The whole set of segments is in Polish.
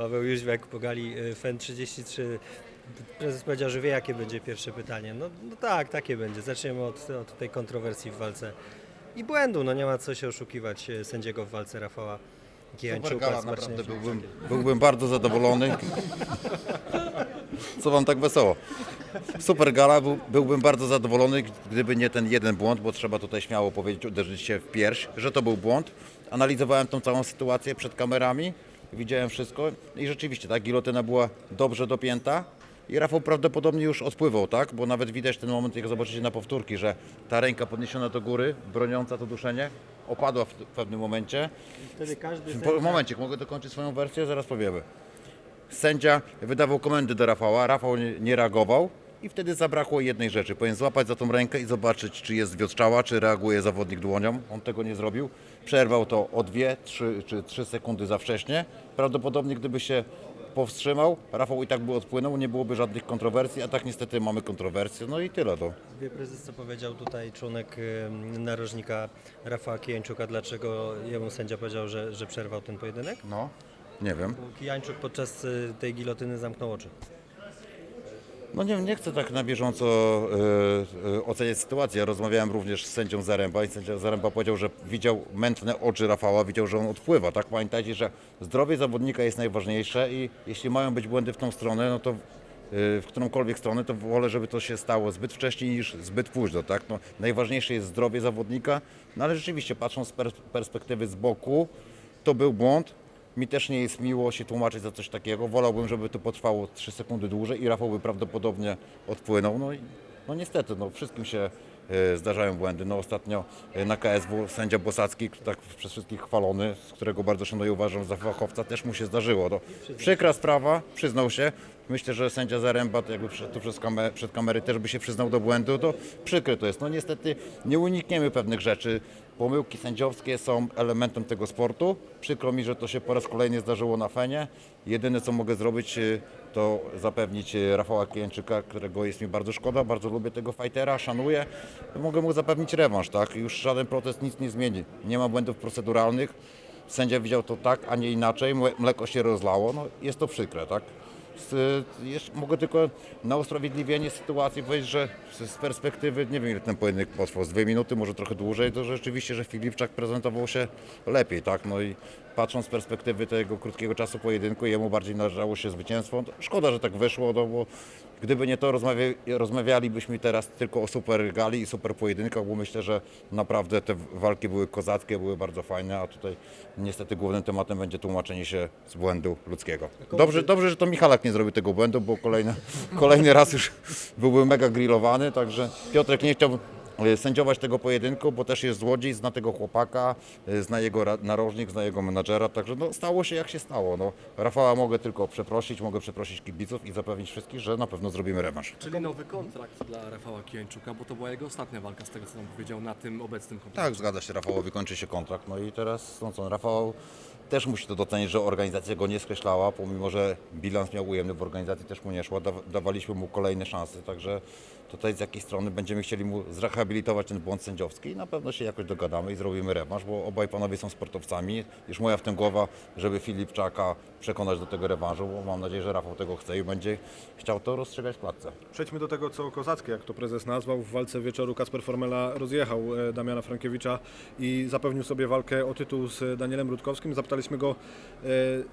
Paweł Jóźwiak, Pogali, y, FEN 33. Prezes powiedział, że wie jakie będzie pierwsze pytanie. No, no tak, takie będzie. Zaczniemy od, od tej kontrowersji w walce i błędu. No nie ma co się oszukiwać y, sędziego w walce Rafała Super gala, naprawdę byłbym, byłbym bardzo zadowolony. Co wam tak wesoło? Super gala, był, byłbym bardzo zadowolony, gdyby nie ten jeden błąd, bo trzeba tutaj śmiało powiedzieć, uderzyć się w pierś, że to był błąd. Analizowałem tą całą sytuację przed kamerami, widziałem wszystko i rzeczywiście ta gilotyna była dobrze dopięta. I Rafał prawdopodobnie już odpływał, tak? Bo nawet widać ten moment, jak zobaczycie na powtórki, że ta ręka podniesiona do góry, broniąca to duszenie, opadła w pewnym momencie. Wtedy każdy sędzia- momencik, mogę dokończyć swoją wersję? Zaraz powiemy. Sędzia wydawał komendy do Rafała, Rafał nie, reagował i wtedy zabrakło jednej rzeczy. Powinien złapać za tą rękę i zobaczyć, czy jest wiostrzała, czy reaguje zawodnik dłonią. On tego nie zrobił. Przerwał to o dwie, trzy czy trzy sekundy za wcześnie. Prawdopodobnie gdyby się powstrzymał, Rafał i tak by odpłynął, nie byłoby żadnych kontrowersji, a tak niestety mamy kontrowersje. No i tyle to. Wie prezes, co powiedział tutaj członek y, narożnika Rafała Kijańczuka, dlaczego jemu sędzia powiedział, że, że przerwał ten pojedynek? No, nie wiem. Bo Kijańczuk podczas y, tej gilotyny zamknął oczy. No nie, nie chcę tak na bieżąco e, e, oceniać sytuację. Ja rozmawiałem również z sędzią Zaręba i sędzia Zaręba powiedział, że widział mętne oczy Rafała, widział, że on odpływa. Tak pamiętajcie, że zdrowie zawodnika jest najważniejsze i jeśli mają być błędy w tą stronę, no to e, w którąkolwiek stronę, to wolę, żeby to się stało zbyt wcześnie niż zbyt późno. Tak? No, najważniejsze jest zdrowie zawodnika, no ale rzeczywiście patrząc z pers- perspektywy z boku, to był błąd. Mi też nie jest miło się tłumaczyć za coś takiego. Wolałbym, żeby to potrwało 3 sekundy dłużej i Rafał by prawdopodobnie odpłynął. No i no niestety, no wszystkim się e, zdarzają błędy. No ostatnio e, na KSW sędzia Bosacki, tak przez wszystkich chwalony, z którego bardzo szanuję uważam za fachowca, też mu się zdarzyło. No, przykra sprawa, przyznał się. Myślę, że sędzia Zaręba, jakby tu przez kamer, przed kamery też by się przyznał do błędu, to przykre to jest. No niestety nie unikniemy pewnych rzeczy. Pomyłki sędziowskie są elementem tego sportu. Przykro mi, że to się po raz kolejny zdarzyło na Fenie. Jedyne co mogę zrobić, y, to zapewnić y, Rafała Kijęczyka, którego jest mi bardzo szkoda, bardzo lubię tego fightera, szanuję. Mogę mu zapewnić rewanż, tak? Już żaden protest nic nie zmieni. Nie ma błędów proceduralnych. Sędzia widział to tak, a nie inaczej. Mle- Mleko się rozlało. No, jest to przykre, tak? Mogę tylko na usprawiedliwienie sytuacji powiedzieć, że z, perspektywy, nie wiem ile ten pojedynek potrwał, z dwie minuty, może trochę dłużej, to rzeczywiście, że Filipczak prezentował się lepiej, tak? No i patrząc z perspektywy tego krótkiego czasu pojedynku, jemu bardziej należało się zwycięstwo. To szkoda, że tak wyszło, no bo gdyby nie to, rozmawia, rozmawialibyśmy teraz tylko o super gali i super pojedynkach, bo myślę, że naprawdę te walki były kozackie, były bardzo fajne, a tutaj niestety głównym tematem będzie tłumaczenie się z błędu ludzkiego. Dobrze, dobrze że to Michalak nie zrobił tego błędu, bo kolejny, kolejny raz już byłby mega grillowany, także Piotrek nie chciał sędziować tego pojedynku, bo też jest z Łodzi, zna tego chłopaka, e, zna jego narożnik, zna jego menadżera, także no, stało się jak się stało. No, Rafała mogę tylko przeprosić, mogę przeprosić kibiców i zapewnić wszystkich, że na pewno zrobimy rewanż. Czyli nowy kontrakt dla Rafała Kijańczuka, bo to była jego ostatnia walka, z tego co nam powiedział, na tym obecnym kontrakcie. Tak, zgadza się, Rafałowi kończy się kontrakt. No i teraz, no co, Rafał też musi to docenić, że organizacja go nie skreślała, pomimo, że bilans miał ujemny w organizacji, też mu nie szło, daw- dawaliśmy mu kolejne szanse, także tutaj z jakiej strony będziemy chcieli mu zrehabilitować ten błąd sędziowski i na pewno się jakoś dogadamy i zrobimy rewanż, bo obaj panowie są sportowcami. Już moja w tym głowa, żeby Filipczaka przekonać do tego rewanżu, bo mam nadzieję, że Rafał tego chce i będzie chciał to rozstrzygać w klatce. Przejdźmy do tego, co kozackie, jak to prezes nazwał. W walce wieczoru Kasper Formela rozjechał e, Damiana Frankiewicza i zapewnił sobie walkę o tytuł z Danielem Rutkowskim. Zapytaliśmy go e,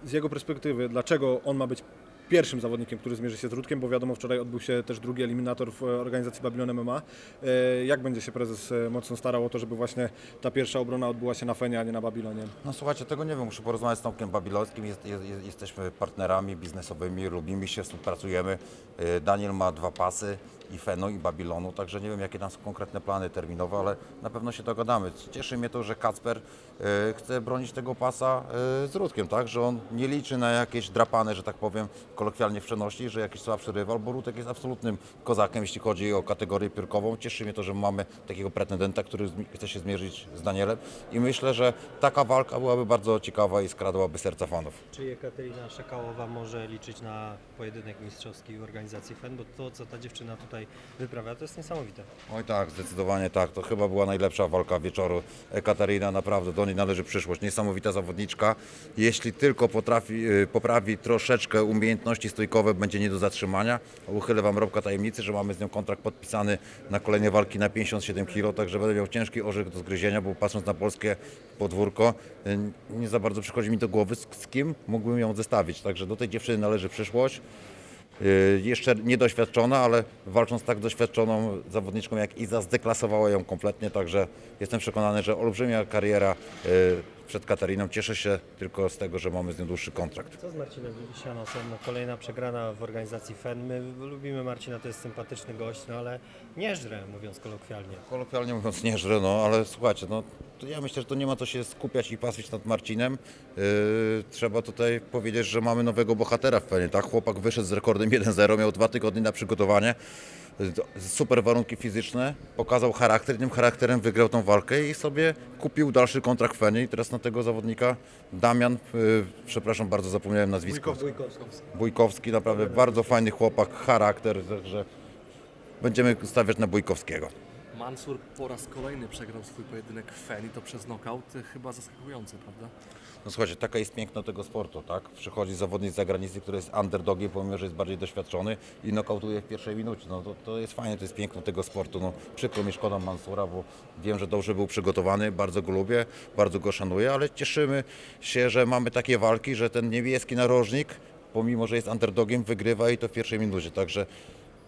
z jego perspektywy, dlaczego on ma być pierwszym zawodnikiem, który zmierzy się z Rutkiem, bo wiadomo, wczoraj odbył się też drugi eliminator w organizacji Babylon MMA. E, Jak będzie się prezes e, mocno starał o to, żeby właśnie ta pierwsza obrona odbyła się na Fenie, a nie na Babilonie? No słuchajcie, tego nie wiem, muszę porozmawiać z Tomkiem Babilońskim, jest, jest, jest, jesteśmy partnerami biznesowymi, lubimy się, współpracujemy. Daniel ma dwa pasy, i Fenu, i Babilonu, także nie wiem jakie tam są konkretne plany terminowe, ale na pewno się dogadamy. Cieszy mnie to, że Kacper chce bronić tego pasa z Rudkiem, tak, że on nie liczy na jakieś drapane, że tak powiem, kolokwialnie w przenośni, że jakiś słabszy rywal, bo Rutek jest absolutnym kozakiem, jeśli chodzi o kategorię piórkową. Cieszy mnie to, że mamy takiego pretendenta, który chce się zmierzyć z Danielem i myślę, że taka walka byłaby bardzo ciekawa i skradłaby serca fanów. Czy Jekaterina Szakałowa może liczyć na pojedynek mistrzowski w organizacji FEN? Bo to, co ta dziewczyna tutaj wyprawia, to jest niesamowite. Oj tak, zdecydowanie tak. To chyba była najlepsza walka wieczoru. Katarina naprawdę do niej należy przyszłość. Niesamowita zawodniczka. Jeśli tylko potrafi, y, poprawi troszeczkę umiejętności stójkowe, będzie nie do zatrzymania. Uchylę Wam robka tajemnicy, że mamy z nią kontrakt podpisany na kolejne walki na 57 kg, także będę miał ciężki orzech do zgryzienia, bo patrząc na polskie podwórko, y, nie za bardzo przychodzi mi do głowy, z, z kim mógłbym ją zestawić. Także do tej dziewczyny należy przyszłość. Y, Jeszcze niedoświadczona, ale walcząc z tak doświadczoną zawodniczką jak Iza, zdeklasowała ją kompletnie, także jestem przekonany, że olbrzymia kariera y, przed Katariną. Cieszę się tylko z tego, że mamy z nią dłuższy kontrakt. Co z Marcinem Sianosem? No, kolejna przegrana w organizacji FEN. My lubimy Marcina, to jest sympatyczny gość, no ale nie żre, mówiąc kolokwialnie. Kolokwialnie mówiąc nie żrę, no ale słuchajcie, no to ja myślę, że to nie ma co się skupiać i paswić nad Marcinem. Yy, trzeba tutaj powiedzieć, że mamy nowego bohatera w Fenie, tak? Chłopak wyszedł z rekordem 1-0, miał dwa tygodnie na przygotowanie. Super warunki fizyczne, pokazał charakter, tym charakterem wygrał tą walkę i sobie kupił dalszy kontrakt w Fenie. I teraz na tego zawodnika Damian, yy, przepraszam bardzo, zapomniałem nazwisko. Bójkowski, naprawdę bardzo fajny chłopak, charakter, także będziemy stawiać na Bójkowskiego. Mansur po raz kolejny przegrał swój pojedynek w Fen i to przez knockout. Chyba zaskakujące, prawda? No słuchajcie, taka jest piękno tego sportu, tak? Przychodzi zawodnik z zagranicy, który jest underdogiem, pomimo, że jest bardziej doświadczony i nokautuje w pierwszej minucie. No to, to jest fajne, to jest piękno tego sportu. No, przykro mi szkoda Mansura, bo wiem, że dobrze był przygotowany, bardzo go lubię, bardzo go szanuję, ale cieszymy się, że mamy takie walki, że ten niebieski narożnik, pomimo, że jest underdogiem, wygrywa i to w pierwszej minucie. Także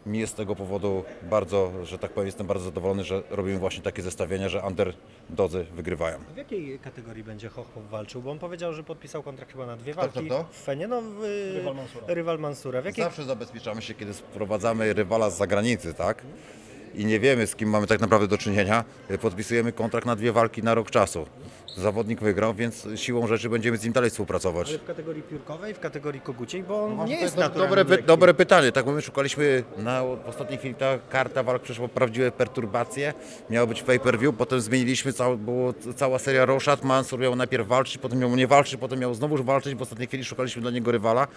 mi jest z tego powodu bardzo, że tak powiem, jestem bardzo zadowolony, że robimy właśnie takie zestawienia, że underdodzy wygrywają. W jakiej kategorii będzie Hochhoff walczył? Bo on powiedział, że podpisał kontrakt chyba na dwie Kto, walki kto, kto? w Fenie. No, w, Rywal Mansura. Rywal Mansura. W jakiej Zawsze zabezpieczamy się, kiedy sprowadzamy rywala z zagranicy, tak? I nie wiemy, z kim mamy tak naprawdę do czynienia. Podpisujemy kontrakt na dwie walki na rok czasu. Zawodnik wygrał, więc siłą rzeczy będziemy z nim dalej współpracować. Ale w kategorii piórkowej, w kategorii koguciej, bo on No nie jest do- dobre, py, dobre pytanie, tak bo my szukaliśmy na w ostatniej chwili ta karta walk przeszła prawdziwe perturbacje, miało być pay per view, potem zmieniliśmy, cał, było cała seria roszad, Mansur miał najpierw walczyć, potem miał nie walczyć, potem miał znowuż walczyć, w ostatniej chwili szukaliśmy dla niego rywala.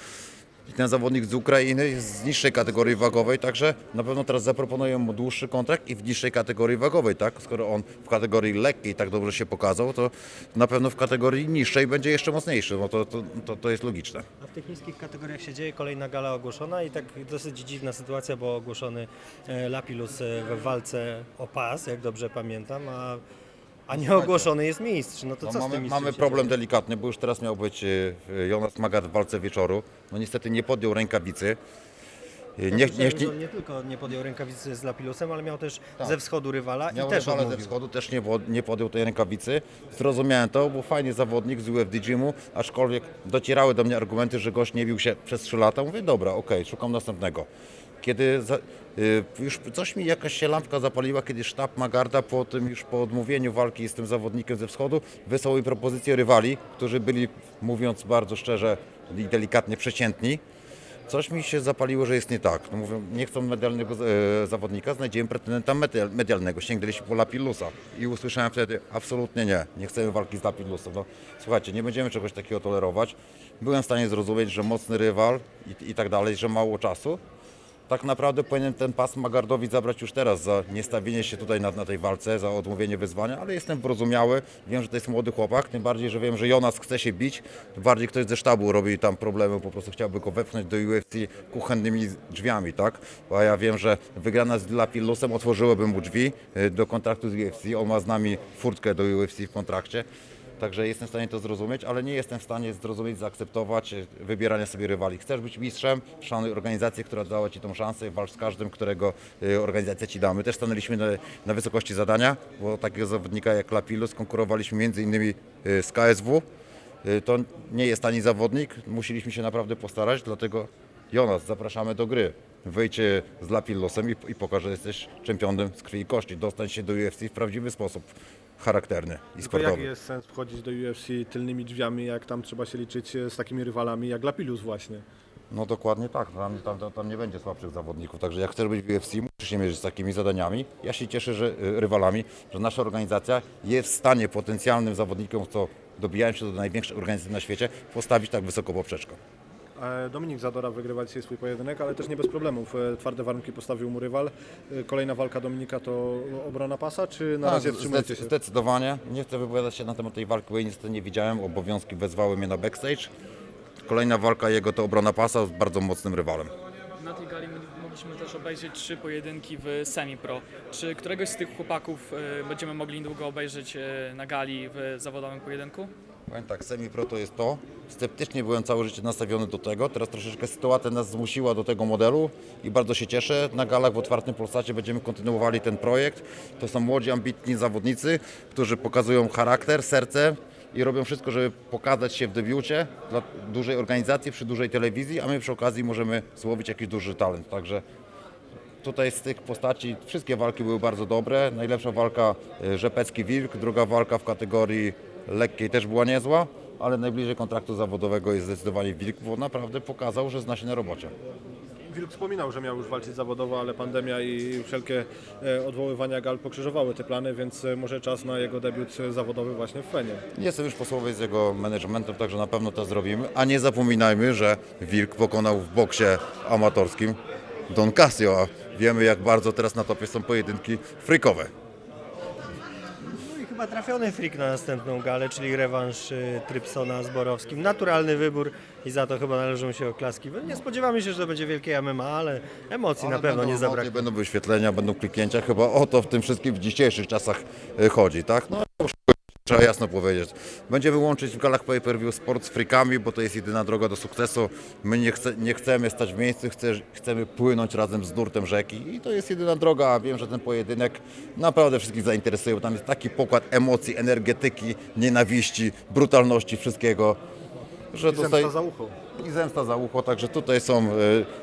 I ten zawodnik z Ukrainy jest z niższej kategorii wagowej, także na pewno teraz zaproponuję mu dłuższy kontrakt i w niższej kategorii wagowej, tak? Skoro on w kategorii lekkiej tak dobrze się pokazał, to na pewno w kategorii niższej będzie jeszcze mocniejszy, no to, to, to, to jest logiczne. A w tych niskich kategoriach się dzieje kolejna gala ogłoszona i tak dosyć dziwna sytuacja, bo ogłoszony e, Lapilus e, w walce o pas, jak dobrze pamiętam, a, a nie ogłoszony jest mistrz. No to No co z mamy, tym mamy problem delikatny, bo już teraz miał być e, Jonas Magat w walce wieczoru. No niestety nie podjął rękawicy. Nie, nie, nie, nie tylko nie podjął rękawicy z Lapilusem, ale miał też ze wschodu rywala Tak. miał i też ze odmówił. wschodu, też nie, pod- nie podjął tej rękawicy. Zrozumiałem to, był fajny zawodnik z UFD Gymu, aczkolwiek docierały do mnie argumenty, że gość nie bił się przez 3 lata. Mówię, dobra, okej, szukam następnego. Kiedy za, y, już coś mi jakaś się lampka zapaliła, kiedy sztab Magarda po tym już po odmówieniu walki z tym zawodnikiem ze wschodu wysłał mi propozycję rywali, którzy byli, mówiąc bardzo szczerze i delikatnie, przeciętni. Coś mi się zapaliło, że jest nie tak. No mówią, nie chcą medialnego e, zawodnika, znajdziemy pretendenta medial, medialnego. Sięgnęliśmy po Lapilusa i usłyszałem wtedy, absolutnie nie, nie chcemy walki z Lapilusem. No, słuchajcie, nie będziemy czegoś takiego tolerować. Byłem w stanie zrozumieć, że mocny rywal i, i tak dalej, że mało czasu. Tak naprawdę powinien ten pas Magardowi zabrać już teraz za niestawienie się tutaj na, na tej walce, za odmówienie wyzwania, ale jestem wyrozumiały. Wiem, że to jest młody chłopak, tym bardziej, że wiem, że Jonas chce się bić. Tym bardziej ktoś ze sztabu robi tam problemy, po prostu chciałby go wepchnąć do UFC kuchennymi drzwiami, tak? Bo ja wiem, że wygrana z Lapilusem otworzyłoby mu drzwi y, do kontraktu z UFC. On ma z nami furtkę do UFC w kontrakcie. Także jestem w stanie to zrozumieć, ale nie jestem w stanie zrozumieć, zaakceptować e, wybierania sobie rywali. Chcesz być mistrzem, szanuj organizację, która dała Ci tą szansę, walcz z każdym, którego e, organizacja Ci damy. Też stanęliśmy na, na wysokości zadania, bo takiego zawodnika jak Lapilus konkurowaliśmy między innymi e, z KSW. To nie jest tani zawodnik, musieliśmy się naprawdę postarać, dlatego Jonas, zapraszamy do gry. Wyjdź e, z Lapilosem i, i pokaż, że jesteś czempionem z krwi i kości. Dostań się do UFC w prawdziwy sposób, charakterny i Tylko sportowy. jaki jest sens wchodzić do UFC tylnymi drzwiami, jak tam trzeba się liczyć e, z takimi rywalami jak Lapilus właśnie? No dokładnie tak, tam, tam, tam, nie będzie słabszych zawodników, także jak chcesz być w UFC, musisz się mierzyć z takimi zadaniami. Ja się cieszę, że y, rywalami, że nasza organizacja jest w stanie potencjalnym zawodnikom, co dobijają się do największych organizacji na świecie, postawić tak wysoko poprzeczkę. E, Dominik Zadora wygrywa dzisiaj swój pojedynek, ale też nie bez problemów. E, Twarde warunki postawił mu rywal. E, Kolejna walka Dominika to obrona pasa, czy na Tak, razie wstrzymujecie się? Zdecydowanie. Nie chcę wypowiadać się na temat tej walki, bo jej niestety nie widziałem. Obowiązki wezwały mnie na backstage. Kolejna walka jego to obrona pasa z bardzo mocnym rywalem. Na tej gali mogliśmy też obejrzeć trzy pojedynki w semi-pro. Czy któregoś z tych chłopaków będziemy mogli niedługo obejrzeć na gali w zawodowym pojedynku? Powiem tak, semi-pro to jest to. Sceptycznie byłem całe życie nastawiony do tego. Teraz troszeczkę sytuacja nas zmusiła do tego modelu i bardzo się cieszę. Na galach w otwartym Polsacie będziemy kontynuowali ten projekt. To są młodzi, ambitni zawodnicy, którzy pokazują charakter, serce i robią wszystko, żeby pokazać się w debiucie dla dużej organizacji, przy dużej telewizji, a my przy okazji możemy złowić jakiś duży talent. Także Tutaj z tych postaci wszystkie walki były bardzo dobre. Najlepsza walka y, Rzepecki Wilk, druga walka w kategorii lekkiej też była niezła, ale najbliżej kontraktu zawodowego jest zdecydowanie Wilk, bo naprawdę pokazał, że zna się na robocie. Wilk wspominał, że miał już walczyć zawodowo, ale pandemia i wszelkie e, odwoływania gal pokrzyżowały te plany, więc e, może czas na jego debiut zawodowy właśnie w Fenie. Jestem już po słowie z jego managementem, także na pewno to zrobimy. A nie zapominajmy, że Wilk pokonał w boksie amatorskim Don Casio, a wiemy jak bardzo teraz na topie są pojedynki freakowe. No chyba trafiony freak na następną galę, czyli rewanż y, Trypsona z Borowskim. Naturalny wybór i za to chyba należą się oklaski. Nie spodziewamy się, że to będzie wielkie MMA, ale emocji na Ale pewno będą nie emocje, zabraknie. Będą wyświetlenia, będą kliknięcia. Chyba o to w tym wszystkim w dzisiejszych czasach e, chodzi, tak? No, trzeba jasno powiedzieć. Będziemy łączyć w galach pay-per-view sport z frikami, bo to jest jedyna droga do sukcesu. My nie, chce, nie chcemy stać w miejscu, chce, chcemy płynąć razem z nurtem rzeki i to jest jedyna droga. a Wiem, że ten pojedynek naprawdę wszystkich zainteresuje, bo tam jest taki pokład emocji, energetyki, nienawiści, brutalności, wszystkiego. Że I zemsta za ucho. i zemsta za ucho, także tutaj są, e,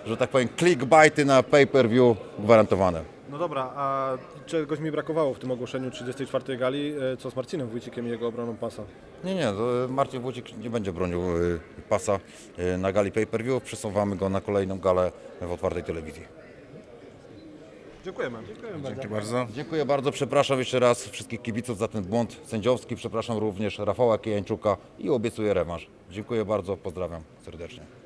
że tak powiem, clickbaity na pay-per-view gwarantowane. No dobra, a czegoś mi brakowało w tym ogłoszeniu 34. gali, e, co z Marcinem Wójcikiem i jego obroną pasa? Nie, nie, to Marcin Wójcik nie będzie bronił e, pasa e, na gali pay-per-view, przesuwamy go na kolejną galę w otwartej telewizji. Dziękujemy. Dzięki bardzo. Dziękuję bardzo, przepraszam jeszcze raz wszystkich kibiców za ten błąd sędziowski, przepraszam również Rafała Kijańczuka i obiecuję rewanż. Dziękuję bardzo, pozdrawiam serdecznie.